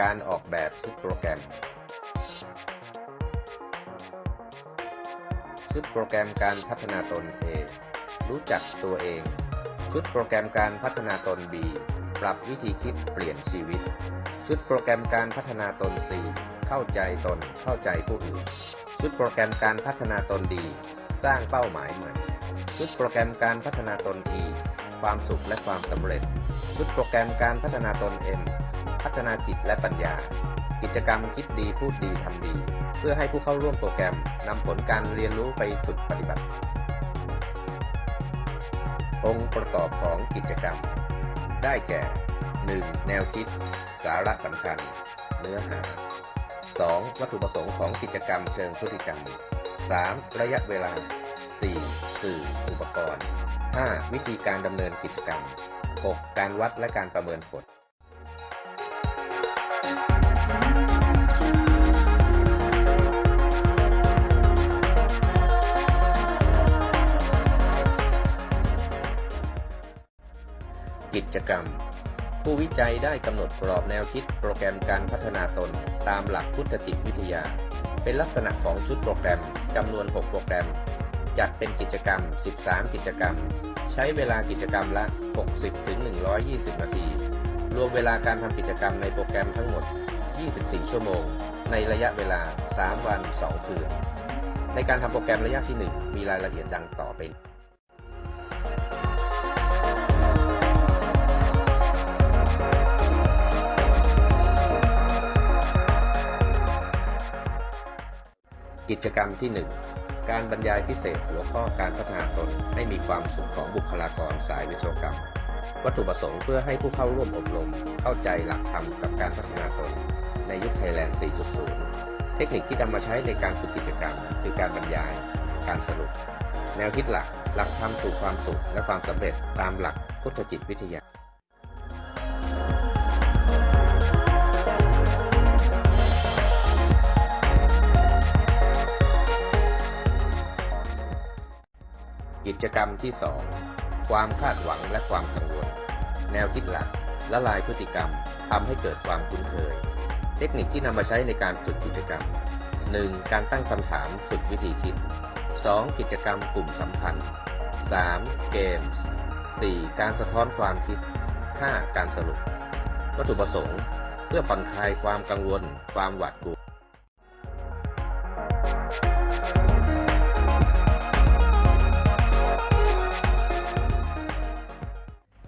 การออกแบบชุดโปรแกรม ชุดโปรแกรมการพัฒนาตน A รู้จักตัวเอง ชุดโปรแกรมการพัฒนาตน B ปรับวิธีคิดเปลี่ยนชีวิต ชุดโปรแกรมการพัฒนาตน C เข้าใจตน เข้าใจผู้อื่น ชุดโปรแกรมการพัฒนาตนดีสร้างเป้าหมายใหม่ ชุดโปรแกรมการพัฒนาตน E ความสุขและความสำเร็จ ชุดโปรแกรมการพัฒนาตน M พัฒนาจิตและปัญญา กิจกรรมคิดดีพูดดีทำดี เพื่อให้ผู้เข้าร่วมโปรแกรมนำผลการเรียนรู้ไปฝึกปฏิบัติ องค์ประกอบของกิจกรรม ได้แก่ 1. แนวคิด สาระสำคัญ เนื้อหา 2. วัตถุประสงค์ของกิจกรรมเชิงพฤติกรรม 3. ระยะเวลา 4. สื่อ อุปกรณ์ 5. วิธีการดำเนินกิจกรรม 6. การวัดและการประเมินผล กิจกรรม ผู้วิจัยได้กำหนดกรอบแนวคิดโปรแกรมการพัฒนาตน ตามหลักพุทธจิตวิทยา เป็นลักษณะของชุดโปรแกรมจำนวน 6 โปรแกรม จัดเป็นกิจกรรม 13 กิจกรรม ใช้เวลากิจกรรมละ 60-120 นาที รวมเวลาการทำกิจกรรมในโปรแกรมทั้งหมด 24 ชั่วโมง ในระยะเวลา 3 วัน 2 คืน ในการทำโปรแกรมระยะที่ 1 มีรายละเอียดดังต่อไป กิจกรรมที่ 1 การบรรยายพิเศษหัวข้อการพัฒนาตนให้มีความสุขของบุคลากรสายวิศวกรรม วัตถุประสงค์เพื่อให้ผู้เข้าร่วมอบรม เข้าใจหลักธรรมกับการพัฒนาตน ในยุคไทยแลนด์ 4.0 เทคนิคที่นำมาใช้ในการฝึกกิจกรรม คือการบรรยาย การสรุป แนวคิดหลัก หลักธรรมสู่ความสุขและความสำเร็จตามหลักพุทธจิตวิทยา กิจกรรมที่ 2 ความคาดหวังและความกังวล แนวคิดหลักละลายพฤติกรรมทำให้เกิดความคุ้นเคย เทคนิคที่นำมาใช้ในการฝึกกิจกรรม 1. การตั้งคำถามฝึกวิธีคิด 2. กิจกรรมกลุ่มสัมพันธ์ 3. เกมส์ 4. การสะท้อนความคิด 5. การสรุป วัตถุประสงค์ เพื่อผ่อนคลายความกังวล ความหวาดกลัว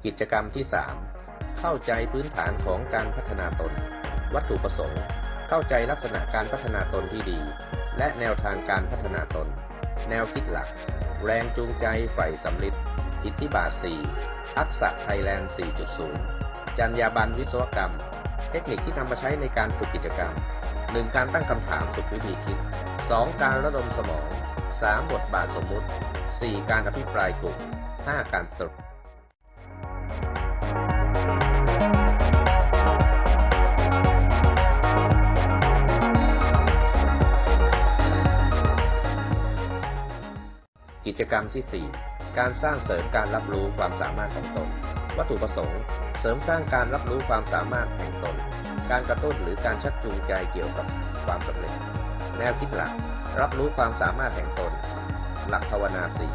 กิจกรรมที่ 3 เข้าใจพื้นฐานของการพัฒนาตน วัตถุประสงค์ เข้าใจลักษณะการพัฒนาตนที่ดี และแนวทางการพัฒนาตน แนวคิดหลัก แรงจูงใจใฝ่สำลิดอิทธิบาท 4 ทักษะไทยแลนด์ 4.0 จรรยาบรรณวิศวกรรม เทคนิคที่นำมาใช้ในการฝึกกิจกรรม 1. การตั้งคำถามฝึกวิธีคิด 2. การระดมสมอง 3. บทบาทสมมุติ 4. การอภิปรายกลุ่ม 5. การสรุป จกรรมที่ 4 การสร้างเสริมการรับรู้ความสามารถของตน วัตถุประสงค์ เสริมสร้างการรับรู้ความสามารถแห่งตน การกระตุ้นหรือการชักจูงใจเกี่ยวกับความสำเร็จ แนวคิดหลัก รับรู้ความสามารถแห่งตน หลักภาวนาสี่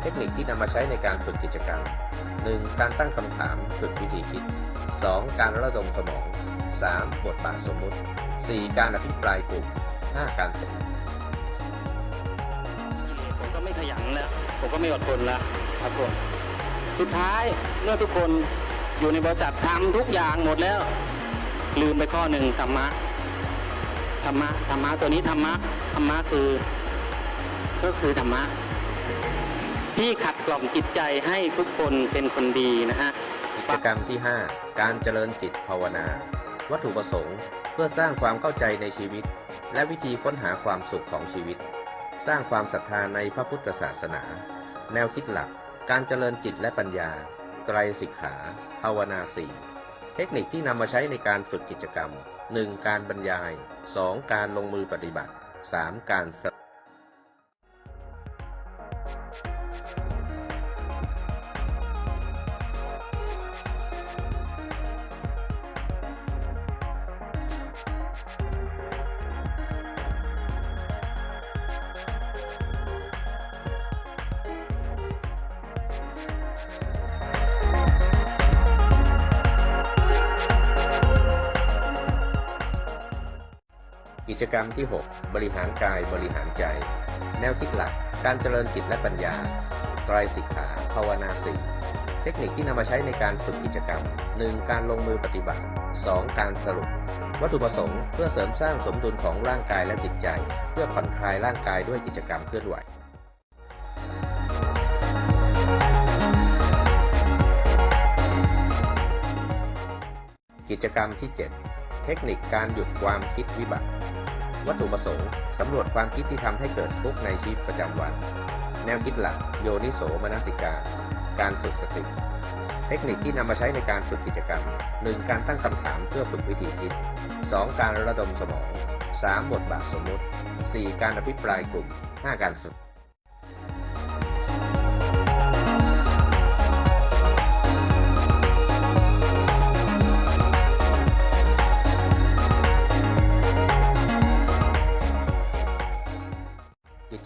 เทคนิคที่นำมาใช้ในการฝึกกิจกรรม 1. การตั้งคำถามฝึกวิธีคิด 2. การระดมสมอง 3. บทบาทสมมุติ 4. การอภิปรายกลุ่ม 5. การสรุป นแล้วผมก็ไม่อดทนแล้วครับผมสุดท้ายเมื่อทุกคนอยู่ในบริษัททำทุกอย่างหมดแล้ว ลืมไปข้อหนึ่งธรรมะธรรมะธรรมะตัวนี้ธรรมะธรรมะคือ ก็คือธรรมะ ที่ขัดกล่อมจิตใจให้ทุกคนเป็นคนดีนะฮะกิจกรรมที่ 5 การเจริญจิตภาวนา วัตถุประสงค์ เพื่อสร้างความเข้าใจในชีวิต และวิธีค้นหาความสุขของชีวิต สร้างความศรัทธาในพระพุทธศาสนา แนวคิดหลัก การเจริญจิตและปัญญา ไตรสิกขา ภาวนาสี่เทคนิคที่นำมาใช้ในการฝึกกิจกรรม 1. การบรรยาย 2. การลงมือปฏิบัติ 3. การ จกรรมที่ 6 บริหารกายบริหารใจ แนวคิดหลัก การเจริญจิตและปัญญาไตรสิกขา ภาวนาสี่เทคนิคที่นำมาใช้ในการฝึกกิจกรรม 1. การลงมือปฏิบัติ 2. การสรุป วัตถุประสงค์เพื่อเสริมสร้างสมดุลของร่างกายและจิตใจ เพื่อผ่อนคลายร่างกายด้วยกิจกรรมเคลื่อนไหวกิจกรรมที่ 7 เทคนิคการหยุดความคิดวิบัติ วัตถุประสงค์สำรวจความคิดที่ทำให้เกิดทุกข์ในชีวิตประจำวัน แนวคิดหลัก โยนิโสมนสิกา การฝึกสติ เทคนิคที่นำมาใช้ในการฝึกกิจกรรม 1. การตั้งคำถามเพื่อฝึกวิธีคิด 2. การระดมสมอง 3. บทบาทสมมติ 4. การอภิปรายกลุ่ม 5. การฝึก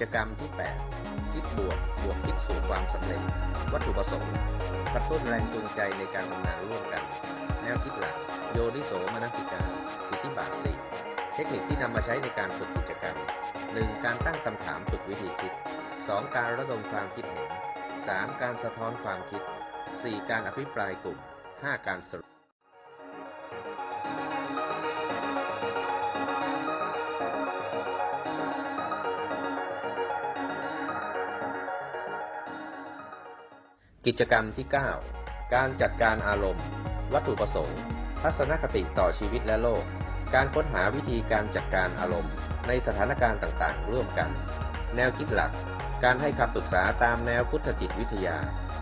จกรรมที่ 8 คิดบวกบวกคิดสู่ความสำเร็จ วัตถุประสงค์กระตุ้นแรงจูงใจในการทำงานร่วมกัน แนวคิดหลัก โยนิโสมนสิการอิทธิบาทสี่เทคนิคที่นำมาใช้ในการฝึกกิจกรรม 1. การตั้งคำถามฝึกวิธีคิด 2. การระดมความคิดเห็น 3. การสะท้อนความคิด 4. การอภิปรายกลุ่ม 5. การสรุป กิจกรรมที่ 9 การจัดการอารมณ์ วัตถุประสงค์ ทัศนคติต่อชีวิตและโลก การค้นหาวิธีการจัดการอารมณ์ ในสถานการณ์ต่างๆ ร่วมกัน แนวคิดหลัก การให้คำปรึกษาตามแนวพุทธจิตวิทยา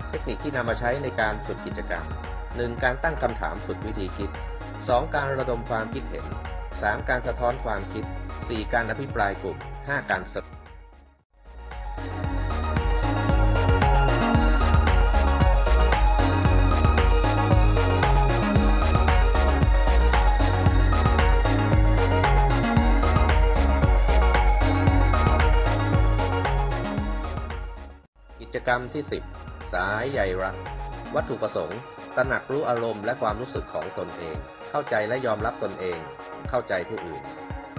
เทคนิคที่นำมาใช้ในการฝึกกิจกรรม 1. การตั้งคำถามฝึกวิธีคิด 2. การระดมความคิดเห็น 3. การสะท้อนความคิด 4. การอภิปรายกลุ่ม 5. การสรุป จกรรมที่ 10 สายใยรัก วัตถุประสงค์ ตระหนักรู้อารมณ์และความรู้สึกของตนเอง เข้าใจและยอมรับตนเอง เข้าใจผู้อื่น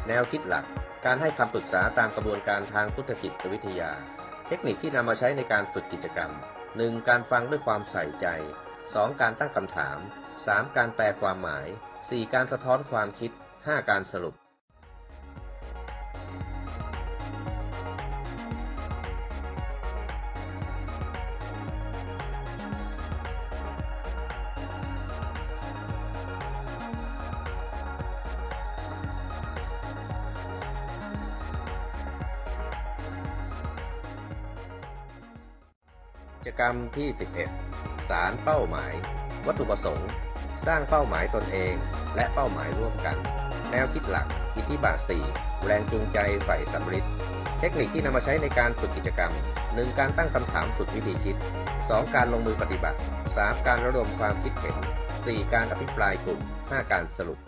แนวคิดหลัก การให้คำปรึกษาตามกระบวนการทางพุทธจิตวิทยา เทคนิคที่นำมาใช้ในการฝึกกิจกรรม 1. การฟังด้วยความใส่ใจ 2. การตั้งคำถาม 3. การแปลความหมาย 4. การสะท้อนความคิด 5. การสรุป กิจกรรมที่ 11 สารเป้าหมาย วัตถุประสงค์ สร้างเป้าหมายตนเอง และเป้าหมายร่วมกัน แนวคิดหลัก อิทธิบาท 4 แรงจูงใจใฝ่สำริดเทคนิคที่นำมาใช้ในการฝึกกิจกรรม 1. การตั้งคำถามฝึกวิธีคิด 2. การลงมือปฏิบัติ 3. การระดมความคิดเห็น 4. การอภิปรายกลุ่ม 5. การสรุป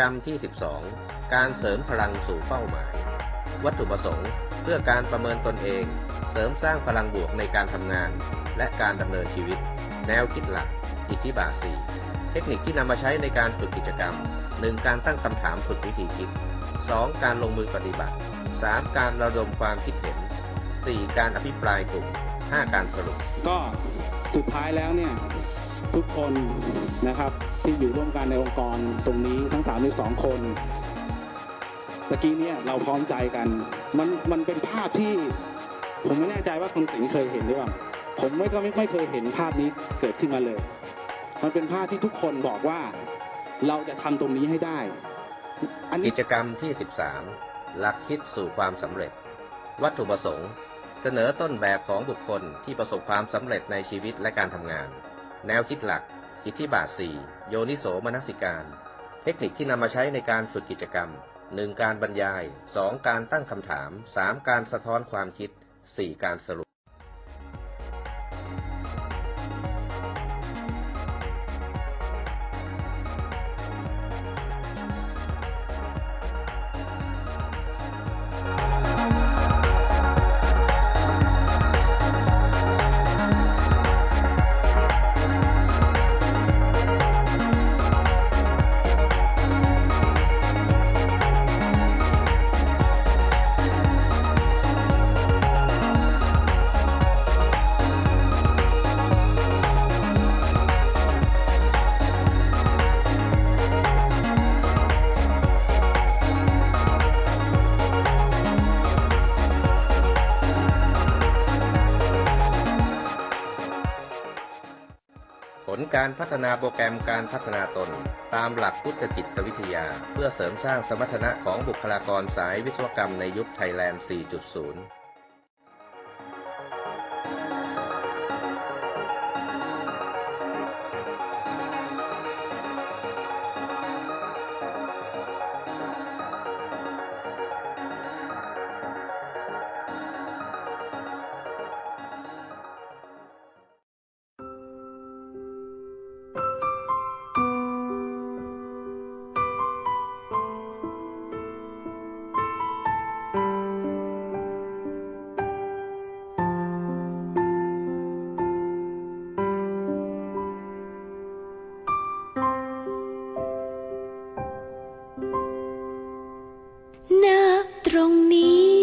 กรรมที่ 12 การเสริมพลังสู่เป้าหมาย วัตถุประสงค์ เพื่อการประเมินตนเอง เสริมสร้างพลังบวกในการทำงาน และการดำเนินชีวิต แนวคิดหลัก อิทธิบาทสี่เทคนิคที่นำมาใช้ในการฝึกกิจกรรม 1. การตั้งคำถามฝึกวิธีคิด 2. การลงมือปฏิบัติ 3. การระดมความคิดเห็น 4. การอภิปรายกลุ่ม 5. การสรุป ก็สุดท้ายแล้วเนี่ยทุกคนนะครับ ที่อยู่ร่วมกันในองค์กรตรงนี้ทั้ง32คนตะกี้เนี่ยเราพร้อมใจกัน มันมันเป็นภาพที่ผมไม่แน่ใจว่าคุณสิงห์เคยเห็นหรือเปล่าผมไม่ก็ไม่ไม่เคยเห็นภาพนี้เกิดขึ้นมาเลย มันเป็นภาพที่ทุกคนบอกว่าเราจะทำตรงนี้ให้ได้ อันนี้กิจกรรมที่ 13 หลักคิดสู่ความสำเร็จ วัตถุประสงค์ เสนอต้นแบบของบุคคลที่ประสบความสำเร็จในชีวิตและการทำงาน แนวคิดหลัก อิทธิบาท4โยนิโสมนสิการ เทคนิคที่นำมาใช้ในการฝึกกิจกรรม 1. การบรรยาย 2. การตั้งคำถาม 3. การสะท้อนความคิด 4. การสรุป ลการพัฒนาโปรแกรมการพัฒนาตน ตามหลักพุทธจิตวิทยา เพื่อเสริมสร้างสมรรถนะของบุคลากรสายวิศวกรรมในยุคไทยแลนด์ 4.0 รงนี้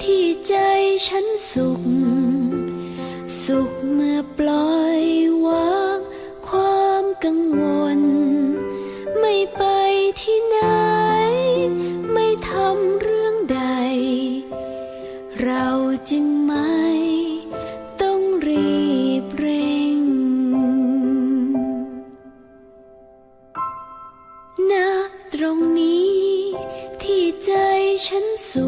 ที่ใจฉันสุข สุขเมื่อปล่อยวางความกังวล ไม่ไปที่ไหน ไม่ทำเรื่องใด เราจึงไม่ต้องรีบเร่งณตรงนี้ ฉันสุข